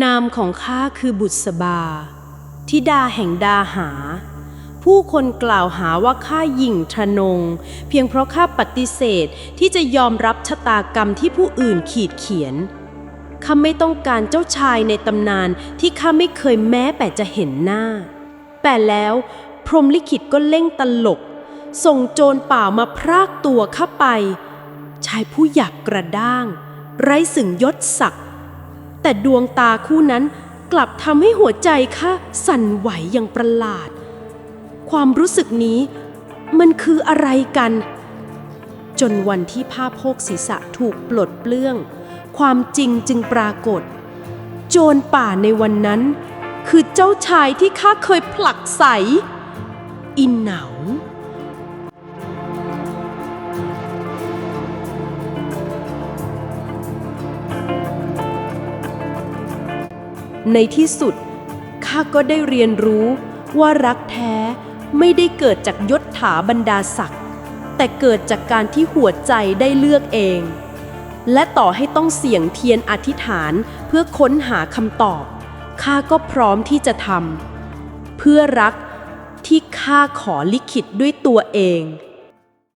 นามของข้าคือบุษบาธิดาแห่งดาหา ผู้คนกล่าวหาว่าข้าหยิ่งทะนง เพียงเพราะข้าปฏิเสธที่จะยอมรับชะตากรรมที่ผู้อื่นขีดเขียนข้าไม่ต้องการเจ้าชายในตำนานที่ข้าไม่เคยแม้แต่จะเห็นหน้า แต่แล้วพรมลิขิตก็เล่งตลก ส่งโจรป่ามาพรากตัวข้าไป ชายผู้หยาบกระด้าง ไร้สึงยศศักดิ์ แต่ดวงตาคู่นั้นกลับทำให้หัวใจข้าสั่นไหวอย่างประหลาด ความรู้สึกนี้มันคืออะไรกัน จนวันที่ผ้าโพกศีรษะถูกปลดเปลื้อง ความจริงจึงปรากฏ โจรป่าในวันนั้น คือเจ้าชายที่ข้าเคยผลักใสอินเหนา ในที่สุดข้าก็ได้เรียนรู้ว่ารักแท้ไม่ได้เกิดจากยศถาบรรดาศักดิ์แต่เกิดจากการที่หัวใจได้เลือกเอง และต่อให้ต้องเสี่ยงเทียนอธิษฐานเพื่อค้นหาคำตอบข้าก็พร้อมที่จะทำเพื่อรักที่ข้าขอลิขิตด้วยตัวเอง